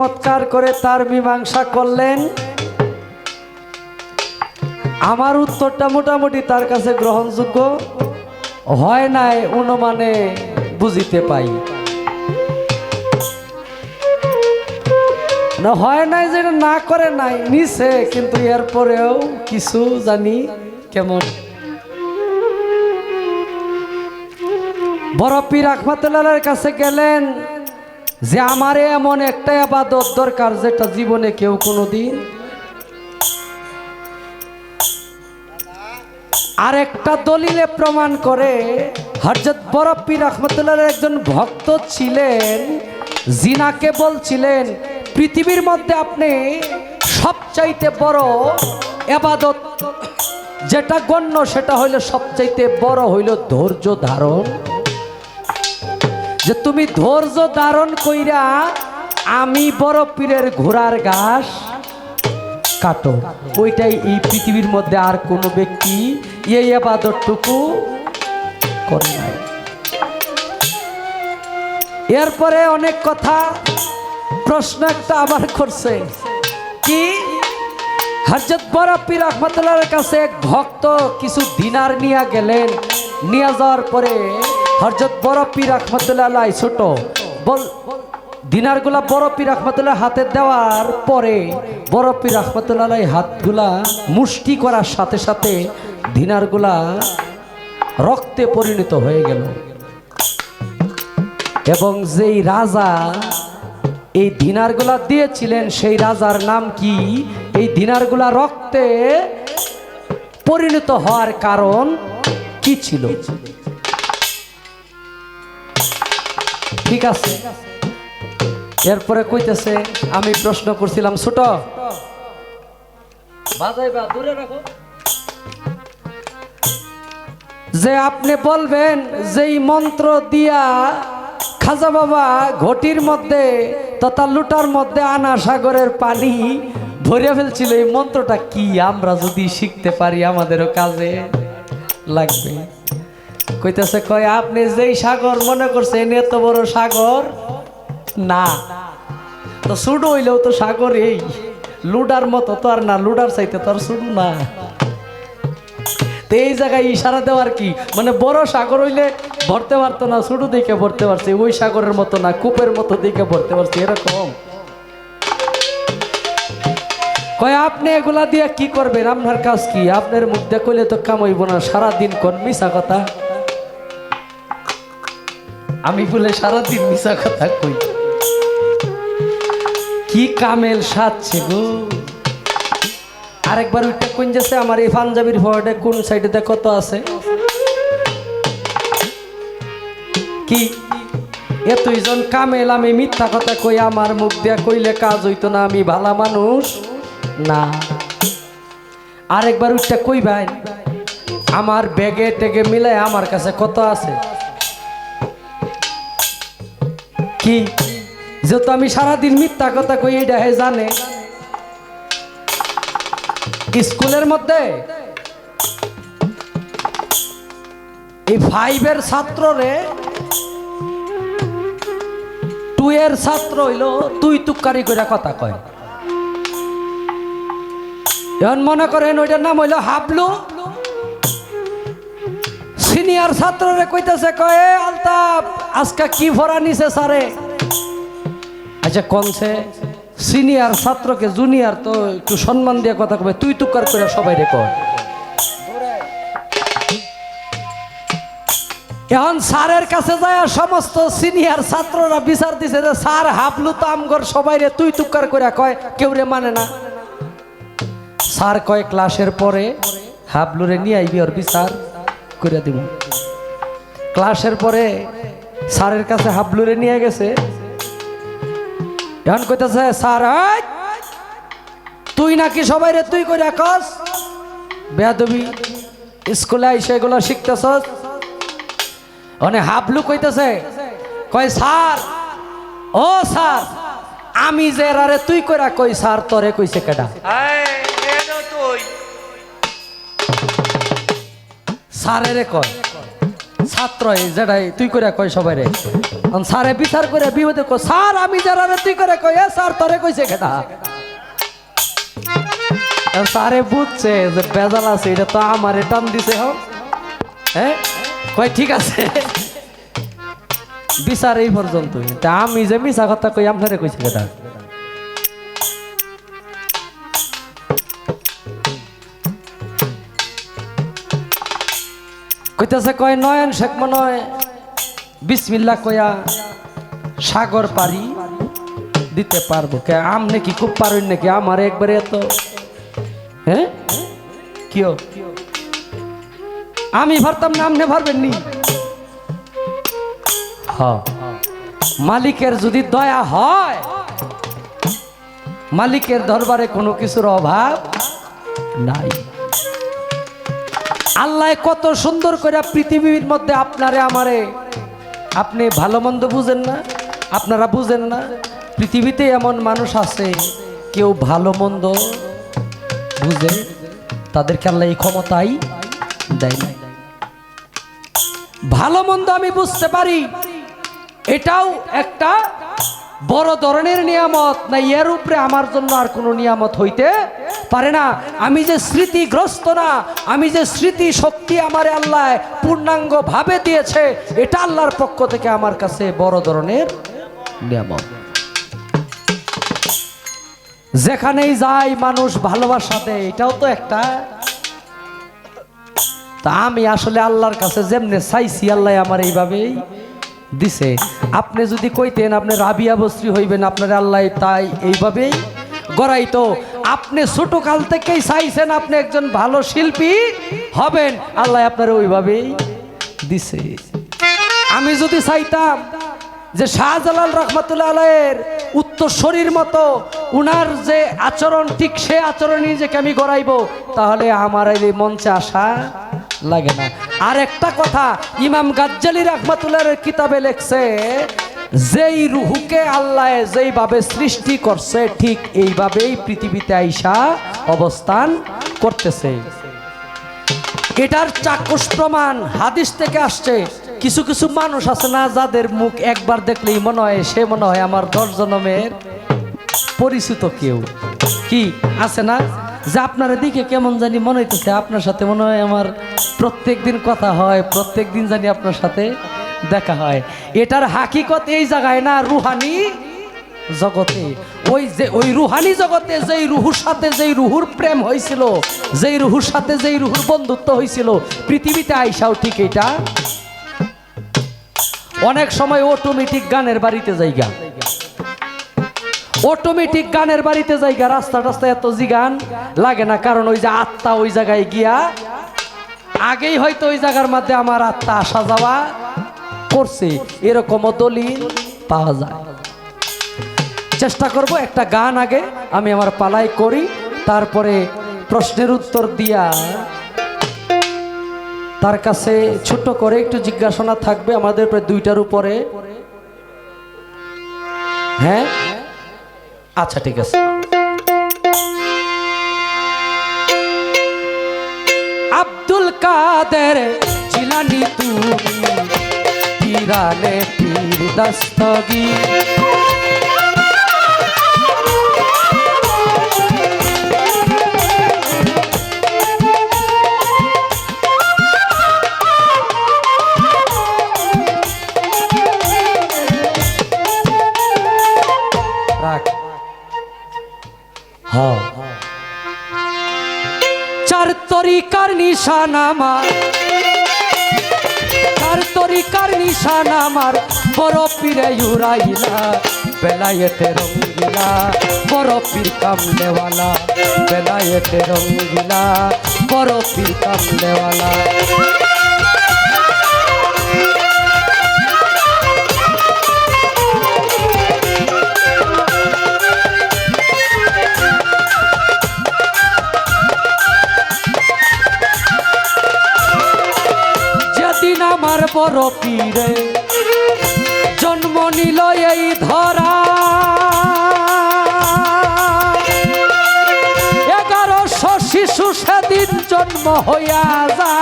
চমৎকার করে তার মীমাংসা করলেন। আমার উত্তরটা মোটামুটি তার কাছে গ্রহণযোগ্য। হয় নাই অনুমানে বুঝিতে পাই। না, হয় নাই যেটা না করে নাই, নিছে, কিন্তু এরপরেও কিছু জানি কেমন। বড় পীর আহমতুল্লাহের কাছে গেলেন। যে আমার এমন একটা আবাদত দরকার যেটা জীবনে কেউ কোনোদিন আর একটা দলিলে প্রমাণ করে। হরজত বড় পীর রহমতুল্লাহর একজন ভক্ত ছিলেন, জিনাকে বলছিলেন, পৃথিবীর মধ্যে আপনি সবচাইতে বড় এবাদত যেটা গণ্য সেটা হইল সবচাইতে বড় হইল ধৈর্য ধারণ। যে তুমি ধৈর্য ধারণ কইরা আমি বড় পীরের ঘোড়ার ঘাস কাটো। ওইটাই এই পৃথিবীর মধ্যে আর কোনো ব্যক্তি এই আবাদতটুকু করে নাই। এরপরে অনেক কথা, প্রশ্ন একটা আবার করছে। কি? হরজত বড় পীর রহমতুল্লাহর কাছে এক ভক্ত কিছু দিনার নিয়ে গেলেন, নিয়ে যাওয়ার পরে হরজত বড় পীর রহমতুল্লাহ ছোট। বল দিনারগুলা বড় পীর রহমতুল্লাহ হাতে দেওয়ার পরে বড় পীর রহমতুল্লাহ হাতগুলা মুষ্টি করার সাথে সাথে দিনারগুলা রক্তে পরিণত হয়ে গেল। এবং যেই রাজা এই দিনারগুলা দিয়েছিলেন, সেই রাজার নাম কি? এই দিনারগুলা রক্তে পরিণত হওয়ার কারণ কি ছিল? ঠিক আছে। এরপরে কইতেছে, আমি প্রশ্ন করছিলাম, ছোট। যে আপনি বলবেন, যেই মন্ত্র দিয়া খাজা বাবা ঘটির মধ্যে তথা লুটার মধ্যে আনা সাগরের পানি ভরে ফেলছিল, এই মন্ত্রটা কি? আমরা যদি শিখতে পারি আমাদেরও কাজে লাগবে। কইতেছে, কয়, আপনি যেই সাগর মনে করছেন, এত বড় সাগর? না। তো শুডু হইলেও তো সাগর এই। লুডার মতো তো আর না, লুডার চাইতে তো আর শুডু না। এই জায়গায় ইশারা দেওয়ার কি? মানে বড় সাগর হইলে ভরতে পারতো না ছোট দিকে ভরতে পারছে, ওই সাগরের মতো না, কূপের মতো দিকে ভরতে পারছে, এরকম। কয়, আপনি এগুলা দিয়ে কি করবেন? আপনার কাজ কি? আপনার মুখ কইলে তো কামাইব না, সারাদিন কোন মিশা কথা? আমি বলে সারাদিন মিশা কথা কই। কি কামেল সাজছে গো। আরেকবার ওইটা কোন যাচ্ছে? আমার এই পাঞ্জাবির ফোয়ার্ডে কোন সাইডে কত আছে? কি? এতইজন কামেল, আমি মিথ্যা কথা কই, আমার মুখ দিয়া কইলে কাজ হইতো না, আমি ভালা মানুষ। না। আরেকবার ওইটা কই ভাই আমার ব্যাগে টেগে মিলাই আমার কাছে কত আছে? কি যেহেতু আমি সারাদিন মিথ্যা কথা কই এটা হে জানে। স্কুলের মধ্যে এই ফাইভের ছাত্ররে টু এর ছাত্র হইল, তুই তুকারি করে কথা কয়। এখন মনে করেন ওইটার নাম হইল হাবলু। সিনিয়র ছাত্ররে কইতেছে, কয়ে আলতাপ আজকে কি ভরা নিছে স্যারে? আচ্ছা কনছে সিনিয়র ছাত্রকে জুনিয়র তো একটু সম্মান দিয়ে কথা কবে? তুই তুকার করে সবাই রে কর এখন স্যারের কাছে যায় সমস্ত সিনিয়র ছাত্ররা বিচার দিছে যে স্যার হাবলু তো আমগর সবাই রে, তুই তুকার করে কয়? কেউ রে মানে না। স্যার কয়, ক্লাসের পরে হাবলুরে নিয়ে আইবি ওর বিচার করে দিব ক্লাসের পরে স্যারের কাছে হাবলুরে নিয়ে গেছে। এখন কইতেছে স্যার তুই নাকি সবাই রে তুই কই রাখস বেয়াদবি স্কুলে আইসে এগুলো শিখতেছস? মানে হাবলু কইতেছে কয় স্যার ও স্যার আমি যে রারে তুই কইরা কই স্যার তোরে কইছে কেডা? স্যারেরে কয় ছাত্র যেটাই তুই করে কয় সবাই রে? স্যারে বিচার করে বিপদে কয়, স্যার, আমি যারা তুই করে কয়? স্যার, তোরে কইছে এখন স্যারে বুঝছে যে বেজাল আছে, এটা তো আমারে টান দিছে হোক হ্যাঁ কয়, ঠিক আছে। বিচার এই পর্যন্ত আমি যে মিশা কথা কই, আপনারে কইছি কেটা কইতেছে কয় নয়ন শেখ মনয় বিসমিল্লা কয়া সাগর পারি দিতে পারব কে? আম নাকি খুব পারুন নাকি? আমার একবারে এত। হ্যাঁ কিও আমি ভারতাম না আমনে ভারবেন নি? হ্যাঁ। মালিকের যদি দয়া হয় মালিকের দরবারে কোনো কিছুর অভাব নাই। আল্লাহ কত সুন্দর করে পৃথিবীর মধ্যে আপনারে আমারে, আপনি ভালো মন্দ বুঝেন না, আপনারা বুঝেন না, পৃথিবীতে এমন মানুষ আছে, কেউ ভালো মন্দ বুঝে, তাদেরকে আল্লাহ এই ক্ষমতাই দেয় না ভালো মন্দ আমি বুঝতে পারি, এটাও একটা বড় ধরনের নিয়ামত, না এর উপরে আমার জন্য আর কোনো নিয়ামত হইতে পারে না। আমি যে স্মৃতিগ্রস্ত না, আমি যে স্মৃতি শক্তি আমার আল্লাহ পূর্ণাঙ্গভাবে দিয়েছে, এটা আল্লাহর পক্ষ থেকে আমার কাছে বড় ধরনের নিয়ামত। যেখানেই যাই মানুষ ভালোবাসা দেয়, এটাও তো একটা। তা আমি আসলে আল্লাহর কাছে যেমনে চাইছি, আল্লাহ আমার এইভাবেই দিছে। আপনি যদি কইতেন আপনি রাবিয়া বস্ত্রী হইবেন, আপনার আল্লাহ তাই এইভাবেই গড়াইতো। আপনি ছোট কাল থেকেই চাইছেন আপনি একজন ভালো শিল্পী হবেন, আল্লাহ আপনার ওইভাবেই দিছে। আমি যদি চাইতাম যে শাহজালাল রহমতুল্লাহ আলাইয়ের উত্তরস্বরীর মতো উনার যে আচরণ, ঠিক সে আচরণই যে আমি গড়াইব, তাহলে আমার এই মঞ্চে আসা লাগে না। আর একটা কথা, ইমাম গাজ্জালি রহমতুল্লাহের কিতাবে লেখছে, যেই রুহুকে আল্লাহ যেইভাবে সৃষ্টি করছে, ঠিক এইভাবেই পৃথিবীতে আইসা অবস্থান করতেছে। এটার চাক্ষুষ প্রমাণ হাদিস থেকে আসছে। কিছু কিছু মানুষ আছে না, যাদের মুখ একবার দেখলেই মনে হয়, সে মনে হয় আমার দশ জনমের পরিচিত কেউ। কি, আছে না? যে আপনার দিকে কেমন জানি মনে হইতেছে, আপনার সাথে মনে হয় আমার প্রত্যেক দিন কথা হয় প্রত্যেক দিন জানি আপনার সাথে দেখা হয়। এটার হাকিকত এই জায়গায় না, রুহানি জগতে। ওই যে, ওই রুহানি জগতে যেই রুহুর সাথে যেই রুহুর প্রেম হয়েছিল যেই রুহুর সাথে যেই রুহুর বন্ধুত্ব হয়েছিল পৃথিবীতে আইসাও ঠিক এটা অনেক সময় অটোমেটিক গানের বাড়িতে যাইগা। অটোমেটিক গানের বাড়িতে যাইগা রাস্তা টাস্তা এত জি গান লাগে না, কারণ ওই যে আত্মা ওই জায়গায় গিয়া, আগেই হয়তো ওই জায়গার মধ্যে আমার আত্মা আসা যাওয়া করছে। এরকমও দলিল পাওয়া যায়। চেষ্টা করব একটা গান আগে, আমি আমার পালাই করি, তারপরে প্রশ্নের উত্তর দিয়া তার কাছে ছোট করে একটু জিজ্ঞাসনা থাকবে আমাদের প্রায় দুইটার উপরে। হ্যাঁ? আচ্ছা ঠিক আছে। আব্দুল কাদের জিলানি তুমি পিরানে পীর দস্তগীর তরিকার নিশান আমার। তার তরিকার নিশান আমার। বড় পীরে ইউরাইলা বেলায়েতে রঙ্গিলা বড় পীর কামলেওয়ালা, বেলায়েতে রঙ্গিলা বড় পীর কামলেওয়ালা। পর পীরে জন্ম নিল এই ধরা। এগারোশো শিশু সেদিন জন্ম হইয়া যা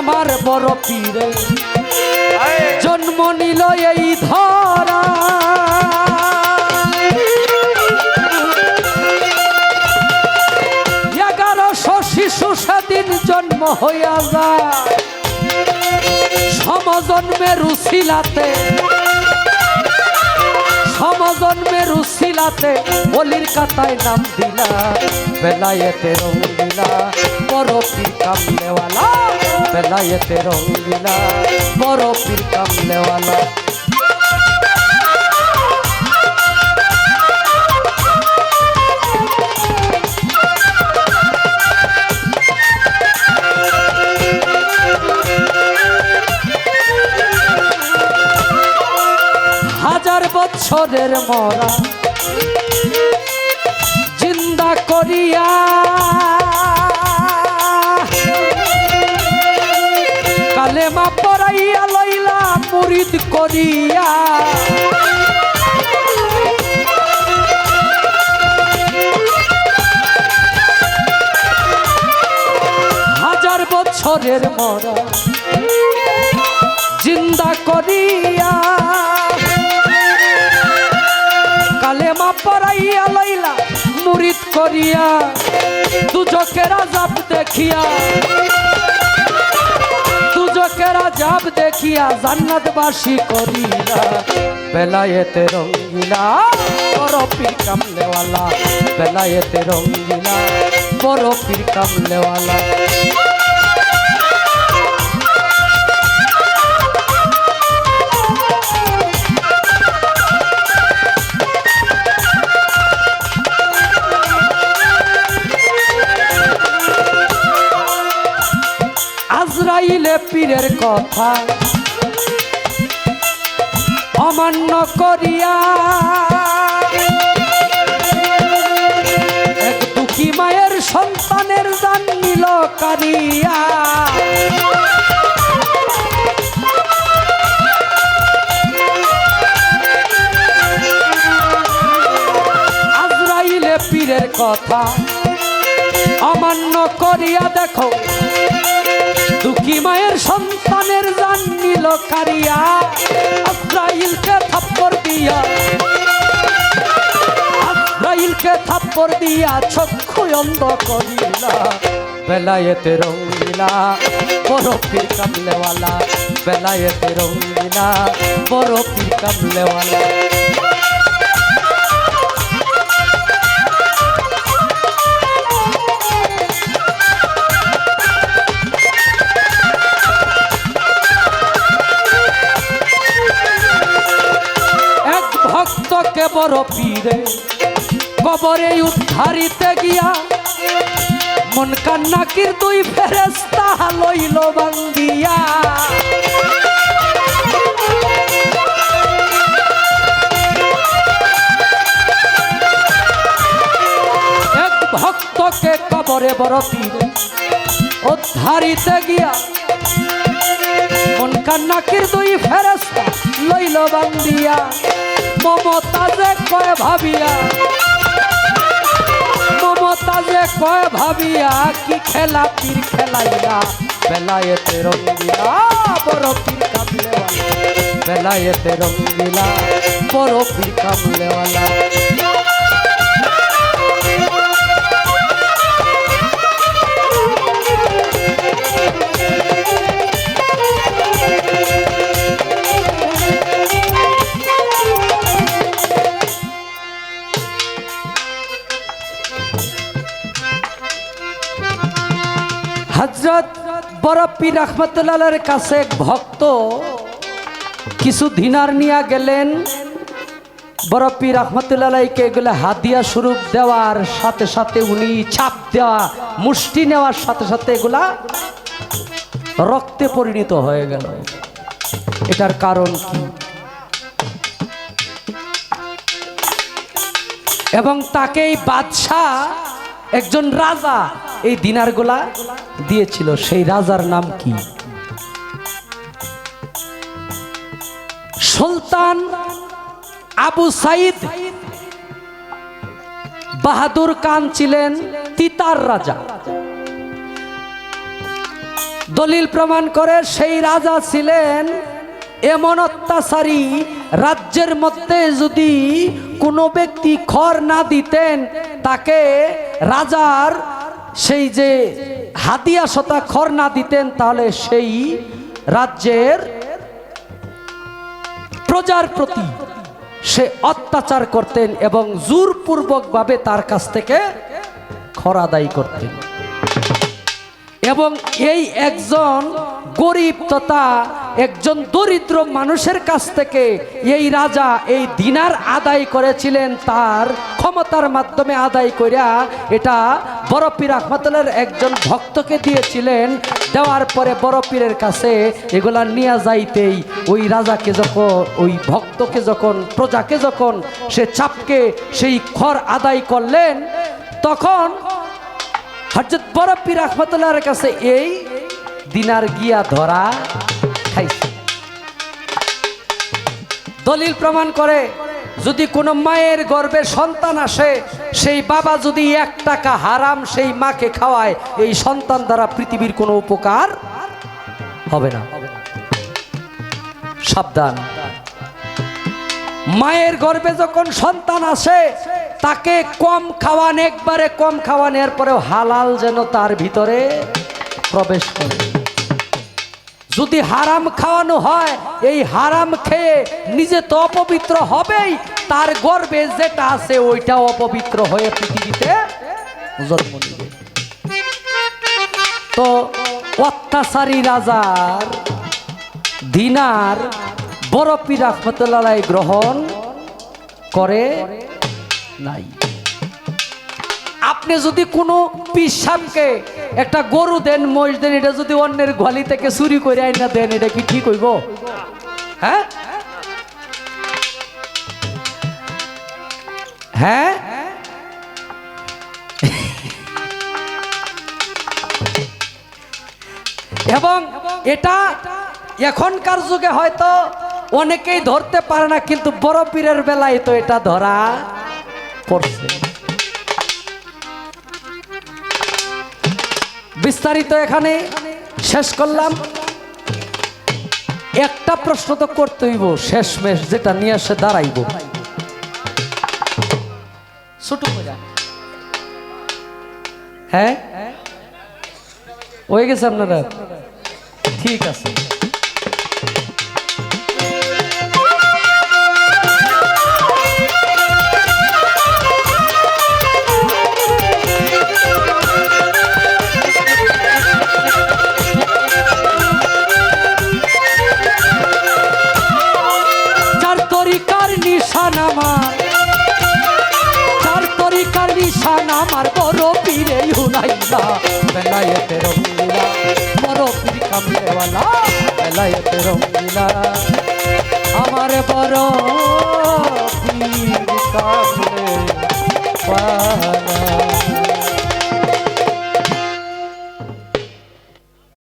আমার বড় পীরে জন্ম নিল এই ধর। জন্ম হইয়া যায়। সমজন্মের রুশিলাতে সমজন্মের রুশিলাতে অলির কাতায় নাম দিলা, বেলায়েতে রঙ্গিলা পীর কামলেওয়ালা, বেলায়েতে রঙ্গিলা পীর কামলেওয়ালা। বছরের মরা। জিন্দা করিয়া কালেমা পড়াইয়া লইলা মুরিদ করিয়া। হাজার বছরের মরা। জিন্দা করিয়া কালেমা পড়াইয়া লইলা, মুরিদ করিয়া দুজকেরা জাপ দেখিয়া দুজকেরা জাপ দেখিয়া জান্নাতবাসী করিলা বেলায়েতে রঙ্গিলা বড় পীর কামলেওয়ালা, বেলায়েতে রঙ্গিলা বড় পীর কামলেওয়ালা। আজরাইলে পীরের কথা। অমান্য করিয়া এক দুঃখী মায়ের সন্তানের জান নিল কারিয়া। পীরের কথা। অমান্য করিয়া দেখো দুঃখী মায়ের সন্তানের জান নিল কারিয়া। আজরাইলকে থাপ্পড় দিয়া। আজরাইলকে থাপ্পড় দিয়া চক্ষু অন্ধ করিলা। বেলায়েতে রঙ্গিলা বড় পীর কামলেওয়ালা বেলায়েতে রঙ্গিলা বড় পীর কামলেওয়ালা বড় পীরে কবরে উদ্ধারিতে গিয়া মন কান্নাকির দুই ফেরেস্তা লইল বাঙ্গিয়া এক ভক্তকে কবরে বড় পীরে উদ্ধারিতে গিয়া মন কান্নাকির দুই ফেরস্তা লইল বান্দিয়া মমতা যে কয় ভাবিয়া? মমতা যে কয় ভাবিয়া, কি খেলা পীর খেলাইয়া? বেলায়েতে রঙ্গিলা, বড় পীর কামলেওয়ালা। বেলায়েতে রঙ্গিলা, বড় পীর কামলেওয়ালা। রহমতুল্লাহের কাছে এক ভক্ত কিছু দিনার নিয়ে গেলেন। বরফি রহমতুল্লাহকে এগুলো হাদিয়া স্বরূপ দেওয়ার সাথে সাথে উনি ছাপ দেওয়া, মুষ্টি নেওয়ার সাথে সাথে এগুলা রক্তে পরিণত হয়ে গেল। এটার কারণ কি? এবং তাকে এই বাদশাহ একজন রাজা এই দিনারগুলা দিয়েছিল, সেই রাজার নাম কি? সুলতান আবু সাইদ বাহাদুর খান ছিলেন তিতার রাজা। দলিল প্রমাণ করে সেই রাজা ছিলেন এমন অত্যাচারী, রাজ্যের মধ্যে যদি কোনো ব্যক্তি খর না দিতেন, তাকে রাজার সেই যে হাতিয়া সতা খর না দিতেন, তাহলে সেই রাজ্যের প্রজার প্রতি সে অত্যাচার করতেন এবং জোরপূর্বকভাবে তার কাছ থেকে খর আদায় করতেন। এবং এই একজন গরিব তথা একজন দরিদ্র মানুষের কাছ থেকে এই রাজা এই দিনার আদায় করেছিলেন, তার ক্ষমতার মাধ্যমে আদায় করিয়া এটা বড় পীর একজন ভক্তকে দিয়েছিলেন। দেওয়ার পরে বড় পীরের কাছে এগুলা নিয়ে যাইতেই ওই রাজাকে যখন, ওই ভক্তকে যখন, প্রজাকে যখন সে চাপকে সেই খর আদায় করলেন, তখন হজরত বড় পীর কাছে এই দিনার গিয়া ধরা খাইছে। দলিল প্রমাণ করে, যদি কোনো মায়ের গর্ভে সন্তান আসে, সেই বাবা যদি এক টাকা হারাম সেই মাকে খাওয়ায়, এই সন্তান দ্বারা পৃথিবীর কোনো উপকার হবে না। সাবধান। মায়ের গর্ভে যখন সন্তান আসে তাকে কম খাওয়ান, একবারে কম খাওয়ান, এরপরেও হালাল যেন তার ভিতরে প্রবেশ করে। যদি হারাম খাওয়ানো হয়, এই হারাম খেয়ে নিজে তো অপবিত্র হবেই, তার গর্বে যেটা আছে ওইটাও অপবিত্র হয়ে পৃথিবীতে জন্ম নিবে। তো অত্যাচারী রাজার, দিনার পীর রহমতুল্লাহ গ্রহণ করে নাই। আপনি যদি কোনো পিসাবকে একটা গরু দেন, মহিষ দেন, এটা যদি অন্যের গোয়ালি থেকে চুরি করে আইনা দেন, এটা কি ঠিক হইব? হ্যাঁ? হ্যাঁ? এবং এটা এখনকার যুগে হয়তো অনেকেই ধরতে পারে না, কিন্তু বড় পীরের বেলায় তো এটা ধরা পড়ছে বিস্তারিত এখানে শেষ করলাম। একটা প্রশ্ন তো করতে হইব, শেষমেশ যেটা নিয়ে এসে দাঁড়াইব। ছোট হ্যাঁ? হয়ে গেছে আপনারা? ঠিক আছে। বেলায়েতে রঙ্গিলা বড় পীর কামড়েওয়ালা বেলায়েতে রঙ্গিলা আমার বড় পীর কামড়ে পালা